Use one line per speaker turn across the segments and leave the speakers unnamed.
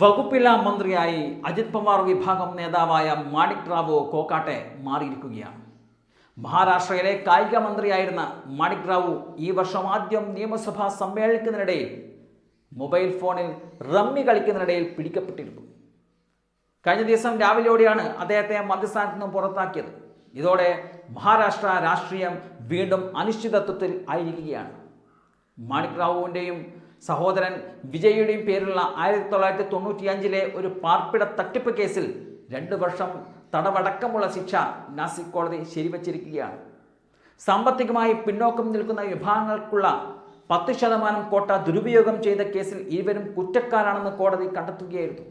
വകുപ്പില്ലാ മന്ത്രിയായി അജിത് പവാർ വിഭാഗം നേതാവായ മാണിക് റാവു കോക്കാട്ടെ മാറിയിരിക്കുകയാണ്. മഹാരാഷ്ട്രയിലെ കായിക മന്ത്രിയായിരുന്ന മാണിക് റാവു ഈ വർഷം ആദ്യം നിയമസഭാ സമ്മേളനത്തിനിടയിൽ മൊബൈൽ ഫോണിൽ റമ്മി കളിക്കുന്നതിനിടയിൽ പിടിക്കപ്പെട്ടിരുന്നു. കഴിഞ്ഞ ദിവസം രാവിലെയോടെയാണ് അദ്ദേഹത്തെ മന്ത്രിസ്ഥാനത്ത് നിന്നും പുറത്താക്കിയത്. ഇതോടെ മഹാരാഷ്ട്ര രാഷ്ട്രീയം വീണ്ടും അനിശ്ചിതത്വത്തിൽ ആയിരിക്കുകയാണ്. മാണിക് റാവുവിന്റെയും സഹോദരൻ വിജയുടെയും പേരിലുള്ള ആയിരത്തി തൊള്ളായിരത്തി തൊണ്ണൂറ്റിയഞ്ചിലെ ഒരു പാർപ്പിട തട്ടിപ്പ് കേസിൽ രണ്ട് വർഷം തടവടക്കമുള്ള ശിക്ഷ നാസിക് കോടതി ശരിവച്ചിരിക്കുകയാണ്. സാമ്പത്തികമായി പിന്നോക്കം നിൽക്കുന്ന വിഭാഗങ്ങൾക്കുള്ള പത്ത് ശതമാനം കോട്ട ദുരുപയോഗം ചെയ്ത കേസിൽ ഇരുവരും കുറ്റക്കാരാണെന്ന് കോടതി കണ്ടെത്തുകയായിരുന്നു.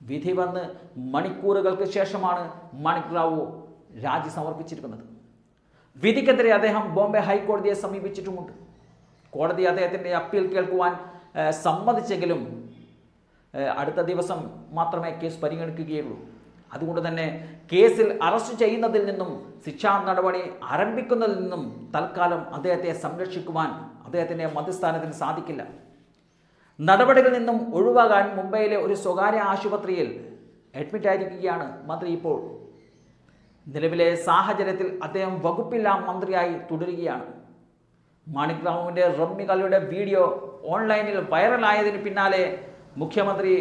വിധി വന്ന് മണിക്കൂറുകൾക്ക് ശേഷമാണ് മാണിക് റാവു രാജി സമർപ്പിച്ചിരിക്കുന്നത്. വിധിക്കെതിരെ അദ്ദേഹം ബോംബെ ഹൈക്കോടതിയെ സമീപിച്ചിട്ടുമുണ്ട്. കോടതി അദ്ദേഹത്തിന്റെ അപ്പീൽ കേൾക്കുവാൻ സമ്മതിച്ചെങ്കിലും അടുത്ത ദിവസം മാത്രമേ കേസ് പരിഗണിക്കുകയുള്ളൂ. അതുകൊണ്ട് തന്നെ കേസിൽ അറസ്റ്റ് ചെയ്യുന്നതിൽ നിന്നും ശിക്ഷാ നടപടി ആരംഭിക്കുന്നതിൽ നിന്നും തൽക്കാലം അദ്ദേഹത്തെ സംരക്ഷിക്കുവാൻ അദ്ദേഹത്തിന്റെ മധ്യസ്ഥാനത്തിന് സാധിക്കില്ല. നടപടികളിൽ നിന്നും ഒഴിവാകാൻ മുംബൈയിലെ ഒരു സ്വകാര്യ ആശുപത്രിയിൽ അഡ്മിറ്റായിരിക്കുകയാണ് മന്ത്രി ഇപ്പോൾ. നിലവിലെ സാഹചര്യത്തിൽ അദ്ദേഹം വകുപ്പില്ലാ മന്ത്രിയായി തുടരുകയാണ്. മാണിക് റാവുവിന്റെ റമ്മികളുടെ വീഡിയോ ഓൺലൈനിൽ വൈറലായതിന് പിന്നാലെ മുഖ്യമന്ത്രി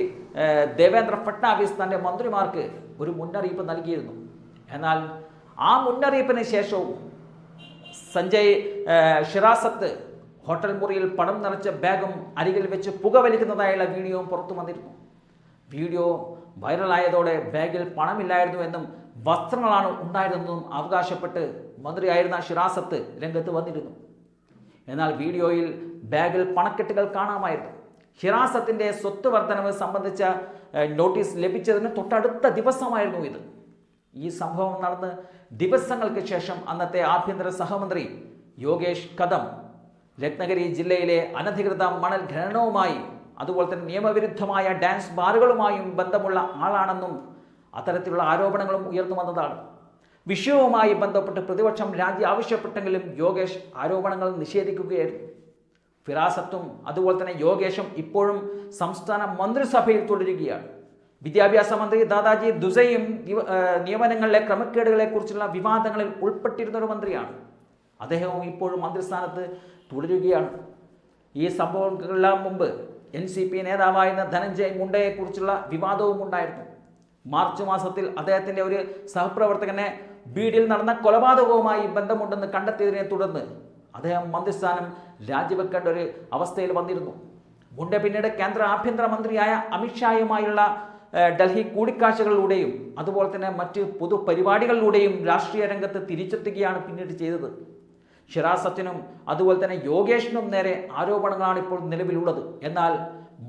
ദേവേന്ദ്ര ഫട്നാവിസ് തന്റെ മന്ത്രിമാർക്ക് ഒരു മുന്നറിയിപ്പ് നൽകിയിരുന്നു. എന്നാൽ ആ മുന്നറിയിപ്പിന് ശേഷവും സഞ്ജയ് ഷിറാസത്ത് ഹോട്ടൽ മുറിയിൽ പണം നിറച്ച ബാഗും അരികിൽ വെച്ച് പുകവലിക്കുന്നതായുള്ള വീഡിയോയും പുറത്തു വന്നിരുന്നു. വീഡിയോ വൈറലായതോടെ ബാഗിൽ പണമില്ലായിരുന്നു എന്നും വസ്ത്രങ്ങളാണ് ഉണ്ടായിരുന്നതെന്നും അവകാശപ്പെട്ട് മന്ത്രിയായിരുന്ന ഷിറാസത്ത് രംഗത്ത് വന്നിരുന്നു. എന്നാൽ വീഡിയോയിൽ ബാഗിൽ പണക്കെട്ടുകൾ കാണാമായിരുന്നു. ഹിറാസത്തിന്റെ സ്വത്ത് വർധനവ് സംബന്ധിച്ച നോട്ടീസ് ലഭിച്ചതിന് തൊട്ടടുത്ത ദിവസമായിരുന്നു ഇത്. ഈ സംഭവം നടന്ന് ദിവസങ്ങൾക്ക് ശേഷം അന്നത്തെ ആഭ്യന്തര സഹമന്ത്രി യോഗേഷ് കദം രത്നഗിരി ജില്ലയിലെ അനധികൃത മണൽ ഖനനവുമായി അതുപോലെ തന്നെ നിയമവിരുദ്ധമായ ഡാൻസ് ബാറുകളുമായും ബന്ധമുള്ള ആളാണെന്നും അത്തരത്തിലുള്ള ആരോപണങ്ങളും ഉയർന്നു വന്നതാണ്. വിഷയവുമായി ബന്ധപ്പെട്ട് പ്രതിപക്ഷം രാജി ആവശ്യപ്പെട്ടെങ്കിലും യോഗേഷ് ആരോപണങ്ങൾ നിഷേധിക്കുകയായിരുന്നു. ഫിറാസത്തും അതുപോലെ തന്നെ യോഗേഷും ഇപ്പോഴും സംസ്ഥാന മന്ത്രിസഭയിൽ തുടരുകയാണ്. വിദ്യാഭ്യാസ മന്ത്രി ദാദാജി ദുസയും നിയമനങ്ങളിലെ ക്രമക്കേടുകളെക്കുറിച്ചുള്ള വിവാദങ്ങളിൽ ഉൾപ്പെട്ടിരുന്ന ഒരു മന്ത്രിയാണ്. അദ്ദേഹവും ഇപ്പോഴും മന്ത്രിസ്ഥാനത്ത് തുടരുകയാണ്. ഈ സംഭവങ്ങളെല്ലാം മുമ്പ് എൻ സി പി നേതാവായിരുന്ന ധനഞ്ജയ് മുണ്ടയെക്കുറിച്ചുള്ള വിവാദവും ഉണ്ടായിരുന്നു മാർച്ച് മാസത്തിൽ അദ്ദേഹത്തിന്റെ ഒരു സഹപ്രവർത്തകനെ ബീഡിൽ നടന്ന കൊലപാതകവുമായി ബന്ധമുണ്ടെന്ന് കണ്ടെത്തിയതിനെ തുടർന്ന് അദ്ദേഹം മന്ത്രിസ്ഥാനം രാജിവെക്കേണ്ട ഒരു അവസ്ഥയിൽ വന്നിരുന്നു. മുണ്ട പിന്നീട് കേന്ദ്ര ആഭ്യന്തരമന്ത്രിയായ അമിത്ഷായുമായുള്ള ഡൽഹി കൂടിക്കാഴ്ചകളിലൂടെയും അതുപോലെ തന്നെ മറ്റ് പൊതുപരിപാടികളിലൂടെയും രാഷ്ട്രീയ രംഗത്ത് തിരിച്ചെത്തുകയാണ് പിന്നീട് ചെയ്തത്. ഷിറാസത്തിനും അതുപോലെ തന്നെ യോഗേഷിനും നേരെ ആരോപണങ്ങളാണ് ഇപ്പോൾ നിലവിലുള്ളത്. എന്നാൽ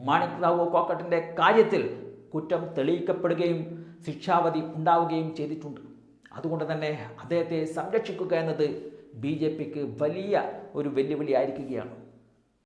മാണിക് റാവു കോക്കട്ടിന്റെ കാര്യത്തിൽ കുറ്റം തെളിയിക്കപ്പെടുകയും ശിക്ഷാവധി ഉണ്ടാവുകയും ചെയ്തിട്ടുണ്ട്. അതുകൊണ്ട് തന്നെ അദ്ദേഹത്തെ സംരക്ഷിക്കുക എന്നത് ബി വലിയ ഒരു വെല്ലുവിളി ആയിരിക്കുകയാണ്.